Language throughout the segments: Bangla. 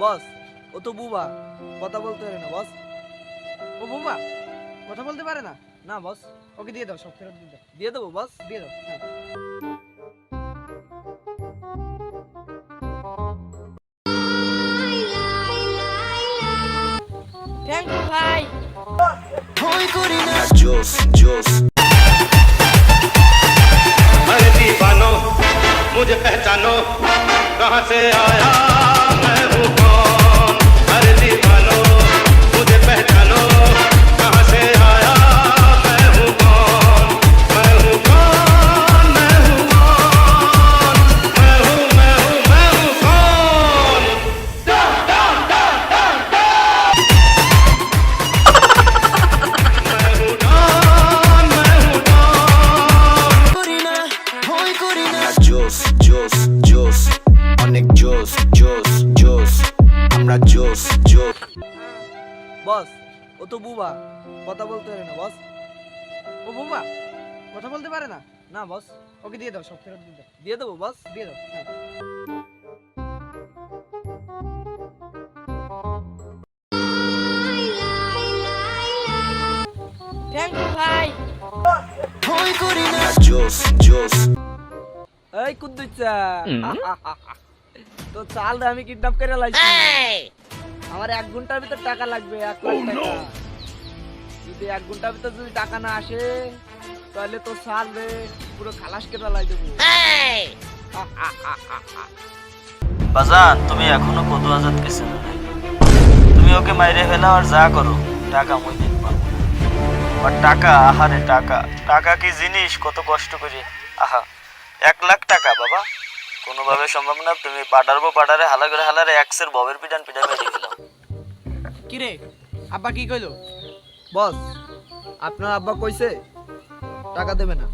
বস ও তো বুবা কথা বলতে পারে না বস ও বোমা কথা বলতে পারে না না বস ওকে দিয়ে দাও সব ফেরত দিয়ে দাও দিয়ে দেবো বস দিয়ে দাও হ্যাঁ থ্যাংক ইউ ভাই Juice, juice. अरे दीवानो मुझे पहचानो कहाँ से आया বস ও তো বুবা। কথা বলতে পারে না বস। ও বোমা কথা বলতে পারে না? না বস। ওকে দিয়ে দাও সব ফেরত দিয়ে দাও। দিয়ে দেবো বস। দিয়ে দাও হ্যাঁ। থ্যাংক ইউ ভাই। আমরা জোস জোস। এই কুদ্দুচ্চা। তো চাল রে আমি কিডন্যাপ করে লাইছি। আমার এক ঘণ্টার ভিতর টাকা লাগবে এক লাখ টাকা। যদি এক ঘণ্টার ভিতর যদি টাকা না আসে তাহলে তো চাল রে পুরো খালাস কেটে লাই দেবো। বাজান তুমি এখনও কত আজাদ পেছে না। তুমি ওকে মাইরে ফেলা আর যা করো টাকা মই দিন পাবো আর টাকা আহারে টাকা। টাকা কি জিনিস কত কষ্ট করে। আহা এক লাখ টাকা বাবা। কোনোভাবে সম্ভব না তুমি পাঠারবো পাঠারে হালা করে হালারে এক্সের ববের পিটান পিটান মেরে গেলাম কি রে আব্বা কি কইলো? বস আপনার আব্বা কইছে টাকা দেবে না।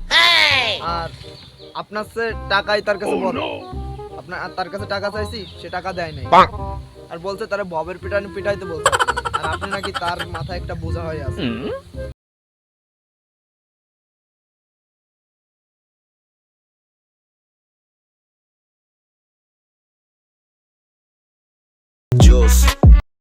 আর আপনার সে টাকাই তার কাছে বড়। আপনার আর তার কাছে টাকা চাইছি সে টাকা দেয় নাই। আর বলছে তারা ববের পিটানি পিটাইতে বলছে। আর আপনি নাকি তার মাথায় একটা বোঝা হয়ে আছে।